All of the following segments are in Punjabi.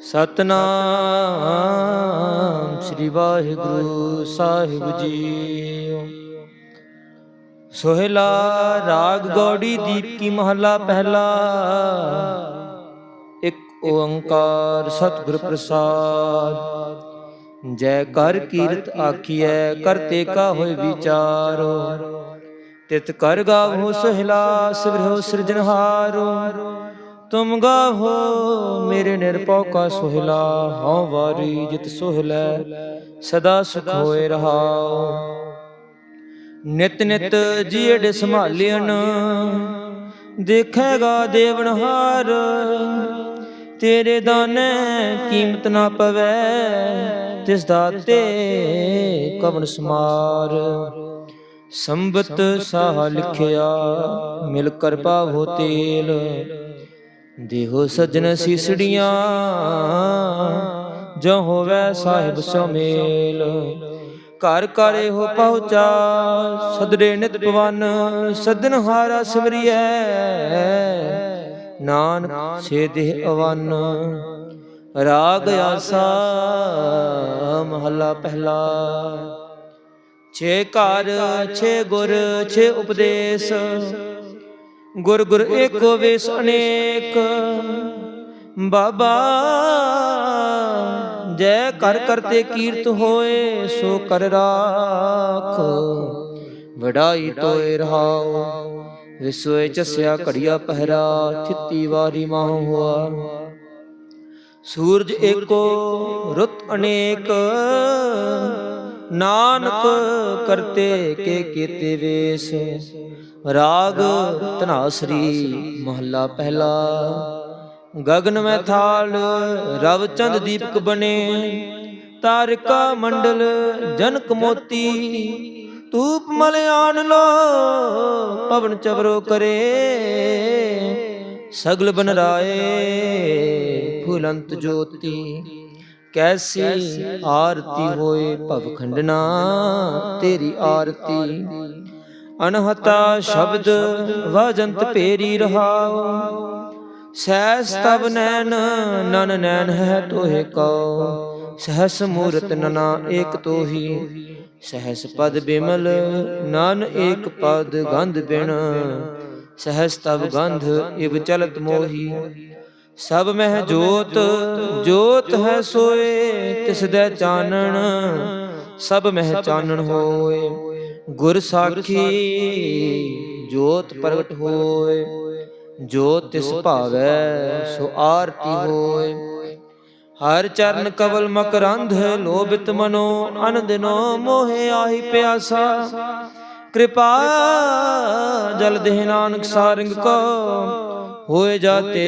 ਸਤਨਾਮ ਸ੍ਰੀ ਵਾਹਿਗੁਰੂ ਸਾਹਿਬ ਜੀ। ਸੋਹਿਲਾ ਰਾਗ ਗੌੜੀ ਦੀਪ ਕੀ ਮਹਲਾ ਪਹਿਲਾ। ਇੱਕ ਓੰਕਾਰ ਸਤਿਗੁਰ ਪ੍ਰਸਾਦ। ਜੈ ਕਰ ਕੀਰਤ ਆਖੀਐ ਕਰਤੇ ਕਾ ਹੋਇ ਵਿਚਾਰੋ। ਤਿਤ ਕਰ ਗਾਵੋ ਸੋਹਿਲਾ ਸਿਵਰੋ ਸਿਰਜਨਹਾਰੋ ਤੁਮ ਗਾਹੋ ਮੇਰੇ ਨਿਰਭਉ ਕਾ ਸੋਹਿਲਾ, ਹਉ ਵਾਰੀ ਜਿਤ ਸੋਹਿਲੈ, ਸਦਾ ਸੁਖ ਹੋਏ ਰਹਾਉ। ਨਿਤ ਨਿਤ ਜੀੜ ਸੰਭਾਲਿਆਨ ਦੇਖੇਗਾ ਦੇਵਨਹਾਰ ਤੇਰੇ ਦਾਨੇ ਕੀਮਤ ਨਾ ਪਵੈ, ਤਿਸ ਦਾਤੇ ਕਵਨ ਸਮਾਰ। ਸੰਬਤ ਸਾਹ ਲਿਖਿਆ, ਮਿਲ ਕਰ ਪਾਵੋ ਤੇਲ ਦੇਹੋ ਸਜਣ ਸੀਸੜੀਆਂ ਜੋ ਹੋਵੇ ਸਾਹਿਬ ਸੁਮੇਲ। ਘਰ ਘਰੇ ਹੋ ਪਹੁੰਚਾ ਸਦਰੇ ਨਿਤ ਪਵਨ ਸਦਨ ਹਾਰਾ ਸਿਮਰਿਐ ਨਾਨਕ ਸੇ ਦੇਹ ਅਵਨ। ਰਾਗ ਆਸਾ ਮਹੱਲਾ ਪਹਿਲਾ। ਛੇ ਘਰ ਛੇ ਗੁਰ ਛੇ ਉਪਦੇਸ਼। ਗੁਰ ਗੁਰ ਏਕੋ ਵੇਸ ਅਨੇਕ। ਬਾਬਾ ਜੈ ਕਰ ਕਰਤੇ ਕੀਰਤ ਹੋਏ ਸੋ ਕਰ ਰਾਖ। ਵਡਾਈ ਤੋਏ ਰਹਾਉ ਵਿਸੋਏ ਚਸਿਆ ਘੜੀਆ ਪਹਿਰਾ ਥਿੱਤੀ ਵਾਰੀ ਮਾਹ ਹੋਆ। ਸੂਰਜ ਏਕੋ ਰੁੱਤ ਅਨੇਕ। ਨਾਨਕ ਕਰਤੇ ਕੇ ਕੀਤੇ ਵੇਸ। ਰਾਗ ਧਨਾਸਰੀ, ਮਹੱਲਾ ਪਹਿਲਾ। ਗਗਨ ਮੈਂ ਥਾਲ ਰਵ ਚੰਦ ਦੀਪਕ ਬਣੇ। ਤਾਰਿਕਾ ਮੰਡਲ, ਜਨਕ ਮੋਤੀ। ਤੂਪ ਮਲ ਲੋ, ਪਵਨ ਚਵਰੋ ਕਰੇ। ਸਗਲ ਬਨ ਰਾਏ, ਫੁਲੰਤ ਜੋਤੀ। ਕੈਸੀ ਆਰਤੀ ਹੋਏ ਭਵ ਖੰਡਨਾ, ਤੇਰੀ ਆਰਤੀ। ਅਨਹਤਾ ਸ਼ਬਦ ਵਜੰਤ ਪੇਰੀ ਰਹਾਉ। ਸਹਿਸ ਤਬ ਨੈਣ, ਨਨ ਨੈਣ ਹੈ ਤੋਹਿ ਕਉ। ਸਹਸ ਮੂਰਤ ਨਨਾ ਏਕ ਤੋਹੀ। ਸਹਸ ਪਦ ਬਿਮਲ ਨਨ ਏਕ ਪਦ ਗੰਧ ਬਿਨ ਸਹਸ ਤਬ ਗੰਧ ਇਵ ਚਲਤ ਮੋਹੀ। ਸਭ ਮਹਿ ਜੋਤ ਜੋਤ ਹੈ ਸੋਏ, ਤਿਸ ਦੇ ਚਾਨਣ। ਸਭ ਮਹਿ ਚਾਨਣ ਹੋਏ। ਗੁਰ ਸਾਖੀ ਜੋਤ ਪ੍ਰਗਟ ਹੋਏ ਜੋ ਤਿਸ ਭਾਵੈ ਸੋ ਆਰਤੀ ਹੋਏ। ਹਰ ਚਰਨ ਕਵਲ ਮਕਰੰਧ ਲੋਭਿਤ ਮਨੋ ਅਨੰਦਨੋ ਮੋਹਿ ਆਹੀ ਪਿਆਸਾ। ਕਿਰਪਾ ਜਲ ਦੇਹ ਨਾਨਕ ਸਾਰੰਗ ਕੋ, ਹੋਏ ਜਾਤੇ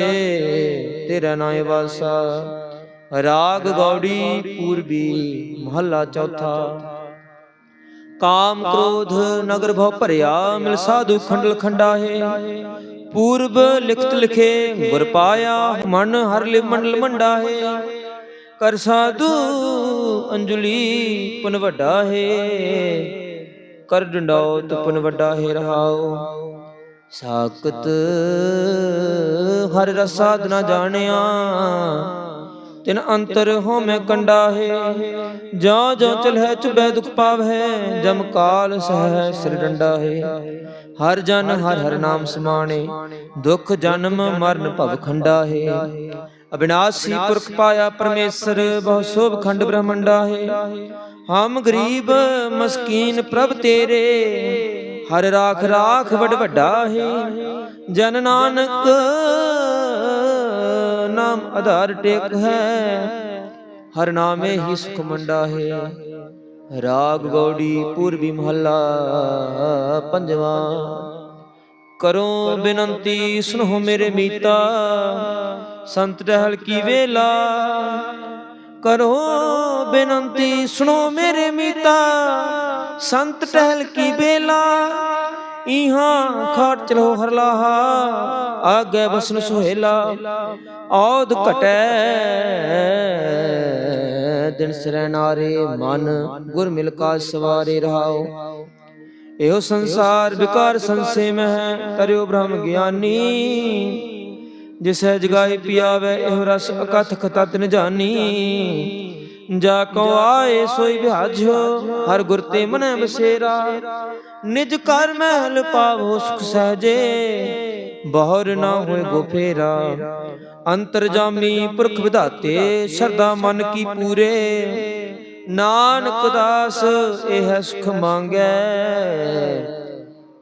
ਤੇਰਾ ਨਾਮ ਵਾਸਾ। ਰਾਗ ਗੌੜੀ ਪੂਰਬੀ ਮਹੱਲਾ ਚੌਥਾ। ਕਾਮ ਕ੍ਰੋਧ ਨਗਰ ਭਉ ਭਰਿਆ, ਮਿਲ ਸਾਧੂ ਖੰਡਲ ਖੰਡਾਹੇ। ਪੂਰਬ ਲਿਖਤ ਲਿਖੇ, ਗੁਰ ਪਾਇਆ, ਮਨ ਹਰ ਲਿ ਮੰਡਲ ਮੰਡਾਹੇ। ਕਰ ਸਾਧੂ ਅੰਜਲੀ ਪੁਨ ਵੱਡਾ ਹੈ ਕਰ ਡੰਡੌਤ ਪੁਨ ਵੱਡਾ ਹੈ ਰਹਾਉ। ਸਾਕਤ ਹਰ ਰਸ ਸਾਧਨਾ ਜਾਣਿਆ। ਤਿਨ ਅੰਤਰ ਹੋ ਮੈਂ ਕੰਡਾ ਹੈ ਜੋ ਚਲਹਿ ਚੁਬੈ ਦੁਖ ਪਾਵੈ ਜਮ ਕਾਲ ਸਹਿ ਸਿਰ ਡੰਡਾ ਹਰ ਜਨ ਹਰ ਹਰ ਨਾਮ ਸਮਾਣੇ, ਦੁਖ ਜਨਮ ਮਰਨ ਭਵ ਖੰਡਾ ਅਬਿਨਾਸੀ ਪੁਰਖ ਪਾਇਆ ਪਰਮੇਸ਼ਰ, ਬਹੁ ਸੋਭ ਖੰਡ ਬ੍ਰਹਮੰਡਾ ਹੈ ਹਮ ਗਰੀਬ ਮਸਕੀਨ ਪ੍ਰਭ ਤੇਰੇ, ਹਰ ਰਾਖ ਰਾਖ ਵਡ ਵੱਡਾ ਹੈ ਜਨ ਨਾਨਕ ਨਾਮ ਆਧਾਰ ਟੇਕ ਹੈ। ਹਰ ਨਾਮੇ ਹੀ ਸੁਖ ਮੰਡਾ ਹੈ। ਰਾਗ ਗੌੜੀ ਪੂਰਬੀ ਮਹੱਲਾ ਪੰਜਵਾ। ਕਰੋ ਬੇਨੰਤੀ ਸੁਨੋ ਮੇਰੇ ਮੀਤਾ। ਸੰਤ ਰਹਿਲ ਕੀ ਵੇਲਾ। ਕਰੋ ਬੇਨੰਤੀ ਸੁਨੋ ਮੇਰੇ ਮੀਤਾ। ਸੰਤ ਟਹਿਲ ਕੀ ਬੇਲਾ ਇਹਾਂ ਖਾਟ ਚਲੋ ਹਰਲਾਹਾ, ਆਗੇ ਬਸਨ ਸੁਹੇਲਾ, ਔਦ ਘਟੈ। ਦਿਨ ਸਿਰੈ ਨਾਰੇ ਮਨ ਗੁਰ ਮਿਲ ਕਾ ਸਵਾਰੇ ਰਹਾਓ। ਇਹੋ ਸੰਸਾਰ ਵਿਕਾਰ ਸੰਸੇ ਮਹਿ, ਤਰਿਓ ਬ੍ਰਹਮ ਗਿਆਨੀ। ਜਿਸੈ ਜਗਾਈ ਪਿਆਵੇ, ਇਹੋ ਰਸ ਅਕਥ ਖਤਤ ਨ ਜਾਣੀ ਜਾ ਕੋ ਆਏ ਸੋਈ ਵਿਹਾਜੋ ਹਰ ਗੁਰ ਤੇ ਮਨੈ ਬਸੇਰਾ। ਨਿਜ ਘਰ ਮਹਿਲ ਪਾਵੋ ਸੁਖ ਸਹਜੇ। ਬਹੁਰ ਨਾ ਹੋਏ ਗੋ ਫੇਰਾ। ਅੰਤਰ ਜਾਮੀ ਪੁਰਖ ਵਿਧਾਤੇ ਸ਼ਰਦਾ ਮਨ ਕੀ ਪੂਰੇ। ਨਾਨਕ ਦਾਸ ਇਹ ਸੁਖ ਮੰਗੈ।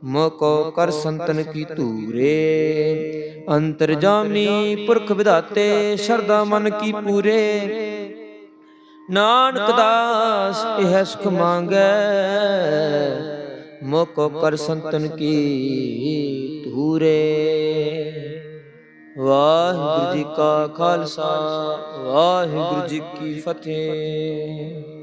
ਮੋਕੋ ਕਰ ਸੰਤਨ ਕੀ ਧੂਰੇ। ਅੰਤਰ ਜਾਮੀ ਪੁਰਖ ਵਿਧਾਤੇ ਸ਼ਰਦਾ ਮਨ ਕੀ ਪੂਰੇ। ਨਾਨਕ ਦਾਸ ਇਹ ਸੁਖ ਮੰਗੈ। ਮੋਕੋ ਕਰ ਸੰਤਨ ਕੀ ਧੂਰੇ। ਵਾਹਿਗੁਰੂ ਜੀ ਕਾ ਖਾਲਸਾ ਵਾਹਿਗੁਰੂ ਜੀ ਕੀ ਫਤਿਹ।